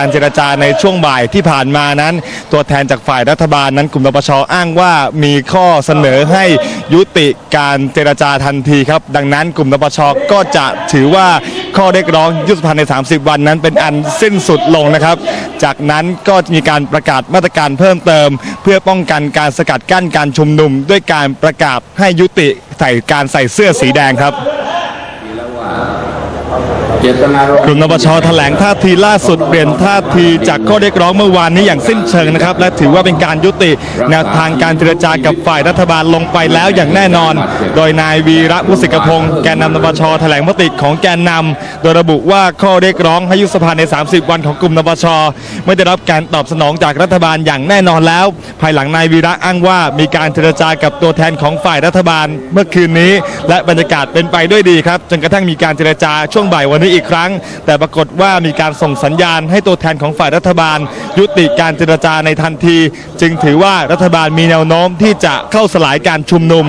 การเจรจาในช่วงบ่ายที่ผ่านมานั้น ตัวแทนจากฝ่ายรัฐบาลนั้นกลุ่มนปชอ้างว่ามีข้อเสนอให้ยุติการเจรจาทันทีครับ ดังนั้นกลุ่มนปชก็จะถือว่าข้อเรียกร้องยุบสภาใน 30 วันนั้นเป็นอันสิ้นสุดลงนะครับ จากนั้นก็จะมีการประกาศมาตรการเพิ่มเติม เพื่อป้องกันการสกัดกั้นการชุมนุม ด้วยการประกาศให้ยุติใส่การใส่เสื้อสีแดงครับ กลุ่มนปชแถลงท่าทีล่าสุดเปลี่ยนท่าทีจากข้อเรียกร้องเมื่อวานนี้อย่างสิ้นเชิงนะครับ และถือว่าเป็นการยุติแนวทางการเจรจากับฝ่ายรัฐบาลลงไปแล้วอย่างแน่นอน โดยนายวีระวุฒิกพงศ์แกนนำนปชแถลงมติของแกนนำโดยระบุว่าข้อเรียกร้องให้ยุบสภาใน 30 วันของกลุ่มนปชไม่ได้รับการตอบสนองจากรัฐบาลอย่างแน่นอนแล้ว ภายหลังนายวีระอ้างว่ามีการเจรจากับตัวแทนของฝ่ายรัฐบาลเมื่อคืนนี้ และบรรยากาศเป็นไปด้วยดีครับจนกระทั่งมีการเจรจาช่วงบ่ายวันนี้อีกครั้ง แต่ปรากฏว่ามีการส่งสัญญาณให้ตัวแทนของฝ่ายรัฐบาล ยุติการเจรจาในทันที จึงถือว่ารัฐบาลมีแนวโน้มที่จะเข้าสลายการชุมนุม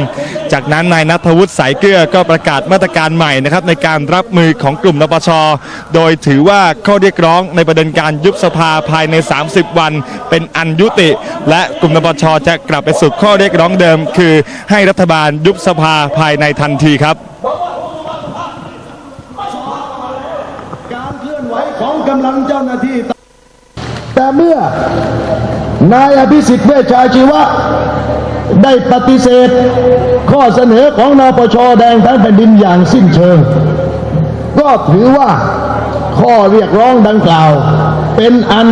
จากนั้นนายนัทวุฒิสายเกลือก็ประกาศมาตรการใหม่นะครับในการรับมือของกลุ่มนปช โดยถือว่าข้อเรียกร้องในประเด็นการยุบสภาภายใน 30 วัน เป็นอันยุติ และกลุ่มนปชจะกลับไปสู่ข้อเรียกร้องเดิม คือให้รัฐบาลยุบสภาภายในทันทีครับ การเคลื่อนไหวของ กำลังเจ้าหน้าที่ แต่เมื่อนายอภิสิทธิ์เวชชาชีวะ ได้ปฏิเสธ ข้อเสนอของนปชแดงทั้งแผ่นดินอย่างสิ้นเชิง ก็ถือว่าข้อเรียกร้องดังกล่าว เป็นอัน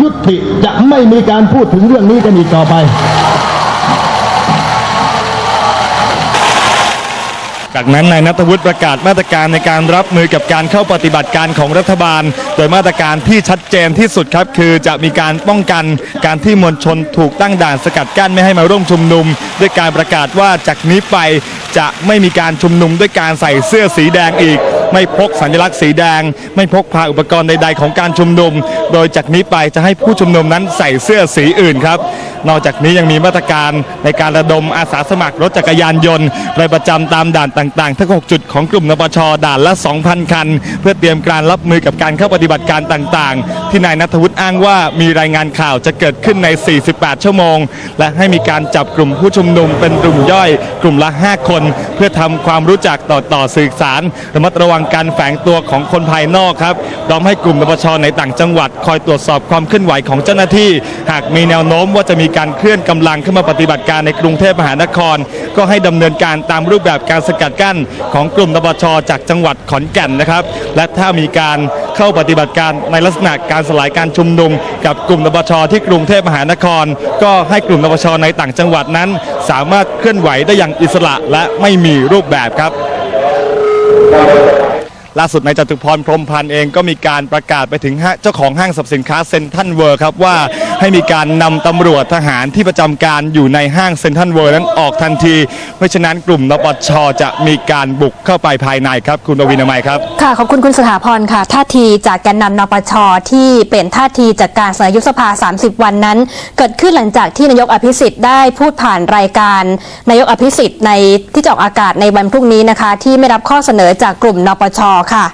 ยุติจะไม่มีการพูดถึงเรื่องนี้กันอีกต่อไป จากนั้นนายนัทวุฒิประกาศมาตรการในการรับมือกับการเข้าปฏิบัติการของรัฐบาล โดยมาตรการที่ชัดเจนที่สุดครับ คือจะมีการป้องกันการที่มวลชนถูกตั้งด่านสกัดกั้นไม่ให้มาร่วมชุมนุม ด้วยการประกาศว่าจากนี้ไปจะไม่มีการชุมนุมด้วยการใส่เสื้อสีแดงอีก ไม่พกสัญลักษณ์สีแดง ไม่พกพาอุปกรณ์ใด ๆ ของการชุมนุม โดยจากนี้ไปจะให้ผู้ชุมนุมนั้นใส่เสื้อสีอื่นครับ นอกจากนี้ยังมีมาตรการในการระดมอาสาสมัครรถจักรยานยนต์ไปประจำตามด่านต่างๆ ทั้ง 6 จุดของกลุ่มนปชด่านละ 2,000 คัน เพื่อเตรียมการรับมือกับการเข้าปฏิบัติการต่างๆ ที่นายนัทวุฒิอ้างว่ามีรายงานข่าวจะเกิดขึ้นใน 48 ชั่วโมง และให้มีการจับกลุ่มผู้ชุมนุมเป็นกลุ่มย่อย กลุ่มละ 5 คน เพื่อทำความรู้จักต่อต่อสื่อสารระมัดระวังการแฝงตัวของคนภายนอกครับพร้อมให้กลุ่มนปชในต่างจังหวัด คอยตรวจสอบความเคลื่อนไหวของเจ้าหน้าที่ หากมีแนวโน้มว่าจะมีการเคลื่อนกำลังขึ้นมาปฏิบัติการในกรุงเทพมหานคร ก็ให้ดำเนินการตามรูปแบบการสกัดกั้นของกลุ่มนปชจากจังหวัดขอนแก่นนะครับ และถ้ามีการเข้าปฏิบัติการในลักษณะการสลายการชุมนุม กับกลุ่มนปชที่กรุงเทพมหานคร ก็ให้กลุ่มนปชในต่างจังหวัดนั้น สามารถเคลื่อนไหวได้อย่างอิสระและไม่มีรูปแบบครับล่าสุดนายจตุพรพรมพันธ์เองก็มีการประกาศไปถึงห้างเจ้าของห้างสรรพสินค้าเซ็นทรัลเวิร์ครับว่า ให้มีการนำตำรวจทหารที่ประจำการอยู่ในห้างเซ็นทรัลเวิร์นั้นออกทันทีเพราะฉะนั้นกลุ่มนปชจะมีการบุกเข้าไปภายในครับคุณอวินามัยครับค่ะขอบคุณคุณสถาพรค่ะท่าทีจากแกนนำนปชที่เปลี่ยนท่าทีจากการเสนอยุบสภา 30 วันนั้น เกิดขึ้นหลังจากที่นายกอภิสิทธิ์ได้พูดผ่านรายการนายกอภิสิทธิ์ในที่จะออกอากาศในวันพรุ่งนี้นะคะ ที่ไม่รับข้อเสนอจากกลุ่มนปชค่ะ